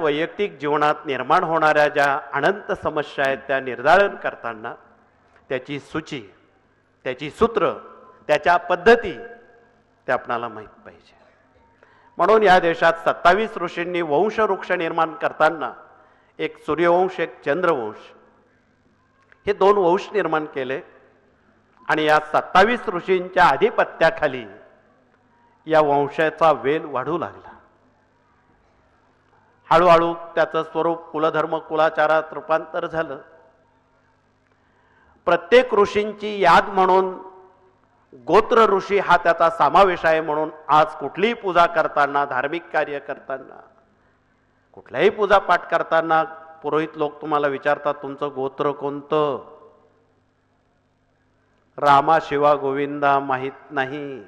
वैयक्तिक जीवनात निर्माण होणाऱ्या ज्या अनंत समस्या आहेत त्या निर्धारण करताना त्याची सूची त्याची सूत्र त्याच्या पद्धती ते आपणाला माहीत पाहिजे. म्हणून या देशात सत्तावीस ऋषींनी वंशवृक्ष निर्माण करताना एक सूर्यवंश एक चंद्रवंश हे दोन वंश निर्माण केले आणि या सत्तावीस ऋषींच्या आधिपत्याखाली या वंशाचा वेल वाढू लागला. हळूहळू त्याचं स्वरूप कुलधर्म कुलाचारात रूपांतर झालं. प्रत्येक ऋषींची याद म्हणून गोत्र ऋषी हा त्याचा समावेश आहे म्हणून आज कुठलीही पूजा करताना धार्मिक कार्य करताना कुठल्याही पूजा पाठ करताना पुरोहित लोक तुम्हाला विचारतात तुमचं गोत्र कोणतं? रामा शिवा गोविंदा माहीत नाही.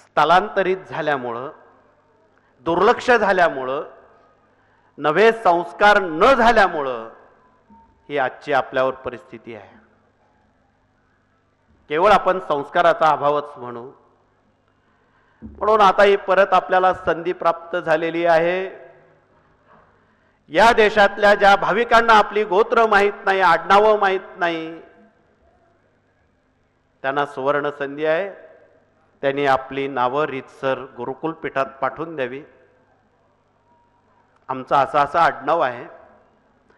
स्थलांतरित झाल्यामुळं दुर्लक्ष झाल्यामुळं नवे संस्कार न झाल्यामुळं ही आजची आपल्यावर परिस्थिती आहे. केवळ आपण संस्काराचा अभावच म्हणू. म्हणून आता ही परत आपल्याला संधी प्राप्त झालेली आहे. या देशातल्या ज्या भाविकांना आपली गोत्र माहीत नाही आडनावं माहीत नाही त्यांना सुवर्ण संधी आहे. त्यांनी आपली नावं रीतसर गुरुकुलपीठात पाठवून द्यावी. आमचं असं असं आडनाव आहे.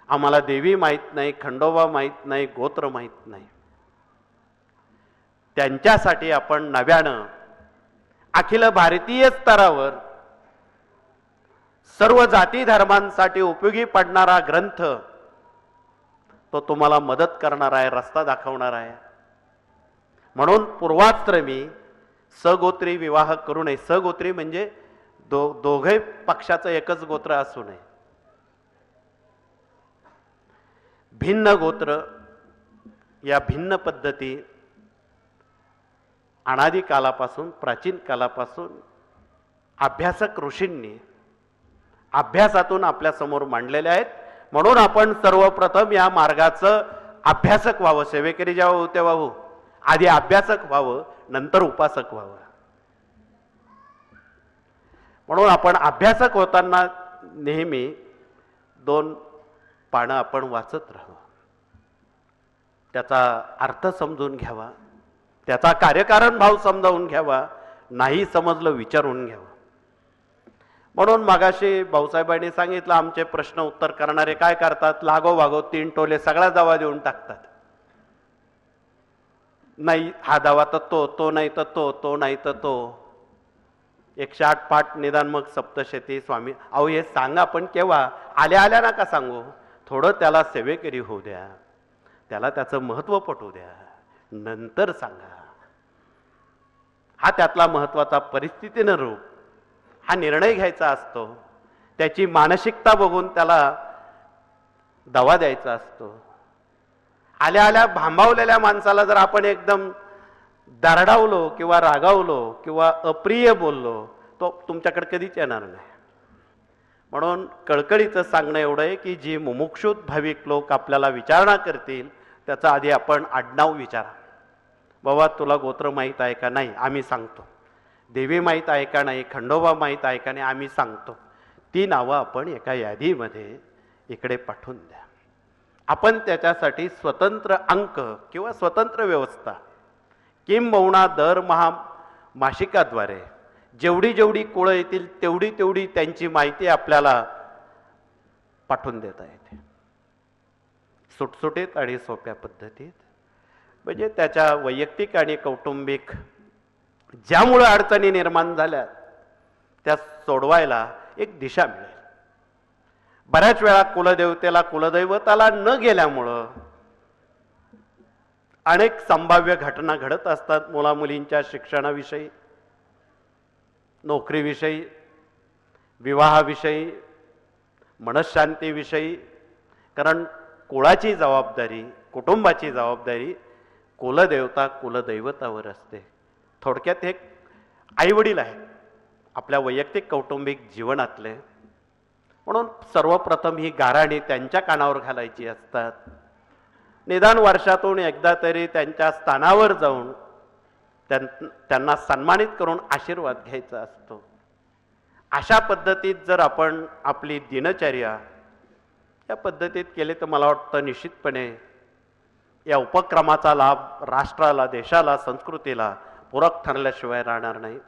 आम्हाला देवी माहीत नाही खंडोबा माहीत नाही गोत्र माहीत नाही. त्यांच्यासाठी आपण नव्यानं अखिल भारतीय स्तरावर सर्व जाती धर्मांसाठी उपयोगी पडणारा ग्रंथ तो तुम्हाला मदत करणार आहे रस्ता दाखवणार आहे. म्हणून पूर्वाश्रमी सगोत्री विवाह करू नये. सगोत्री म्हणजे दो दोघे पक्षाचं एकच गोत्र असू नये. भिन्न गोत्र या भिन्न पद्धती अनादी कालापासून प्राचीन कालापासून अभ्यासक ऋषींनी अभ्यासातून आपल्यासमोर मांडलेल्या आहेत. म्हणून आपण सर्वप्रथम या मार्गाचं अभ्यासक व्हावं. सेवेकरी जेव्हा होऊ तेव्हा हो आधी अभ्यासक व्हावं नंतर उपासक व्हावं. म्हणून आपण अभ्यासक होताना नेहमी दोन पानं आपण वाचत राहावं. त्याचा अर्थ समजून घ्यावा. त्याचा कार्यकारण भाव समजावून घ्यावा. नाही समजलं विचारून घ्यावं. म्हणून मागाशी भाऊसाहेबांनी सांगितलं आमचे प्रश्न उत्तर करणारे काय करतात? लागो वागो तीन टोले सगळा दावा देऊन टाकतात. नाही हा दावा तर तो तो नाही तर तो तो नाही तर तो. एकशे आठ पाठ निदान मग सप्तशती स्वामी. अहो हे सांगा पण केव्हा? आल्या आल्या नका सांगू. थोडं त्याला सेवेकरी होऊ द्या. त्याला त्याचं महत्त्व पटू द्या. नंतर सांगा. हा त्यातला महत्त्वाचा परिस्थितीनं रूप. हा निर्णय घ्यायचा असतो. त्याची मानसिकता बघून त्याला दवा द्यायचा असतो. आल्या आल्या भांबावलेल्या माणसाला जर आपण एकदम दरडावलो किंवा रागावलो किंवा अप्रिय बोललो तो तुमच्याकडे कधीच येणार नाही. म्हणून कळकळीचं सांगणं एवढं आहे की जी मुमुक्षुत भाविक लोक आपल्याला विचारणा करतील त्याचा आधी आपण आडनाव विचारा. बाबा तुला गोत्र माहीत आहे का? नाही आम्ही सांगतो. देवी माहीत आहे का नाही? खंडोबा माहीत आहे का नाही? आम्ही सांगतो. ती नावं आपण एका यादीमध्ये इकडे पाठवून द्या. आपण त्याच्यासाठी स्वतंत्र अंक किंवा स्वतंत्र व्यवस्था किंबहुना दरमहा मासिकाद्वारे जेवढी जेवढी कुळं येतील तेवढी तेवढी त्यांची माहिती आपल्याला पाठवून देता येते. सुटसुटीत आणि सोप्या पद्धतीत. म्हणजे त्याच्या वैयक्तिक आणि कौटुंबिक ज्यामुळं अडचणी निर्माण झाल्या त्या सोडवायला एक दिशा मिळेल. बऱ्याच वेळा कुलदेवतेला कुलदैवताला न गेल्यामुळं अनेक संभाव्य घटना घडत असतात मुलामुलींच्या शिक्षणाविषयी नोकरीविषयी विवाहाविषयी मनशांतीविषयी. कारण कुळाची जबाबदारी कुटुंबाची जबाबदारी कुलदेवता कुलदैवतावर असते. थोडक्यात हे आईवडील आहे आपल्या वैयक्तिक कौटुंबिक जीवनातले म्हणून सर्वप्रथम ही गाराणी त्यांच्या कानावर घालायची असतात. निदान वर्षातून एकदा तरी त्यांच्या स्थानावर जाऊन त्यां त्यांना सन्मानित करून आशीर्वाद घ्यायचा असतो. अशा पद्धतीत जर आपण आपली दिनचर्या या पद्धतीत केली तर मला वाटतं निश्चितपणे या उपक्रमाचा लाभ राष्ट्राला देशाला संस्कृतीला पूरक ठरल्याशिवाय राहणार नाही.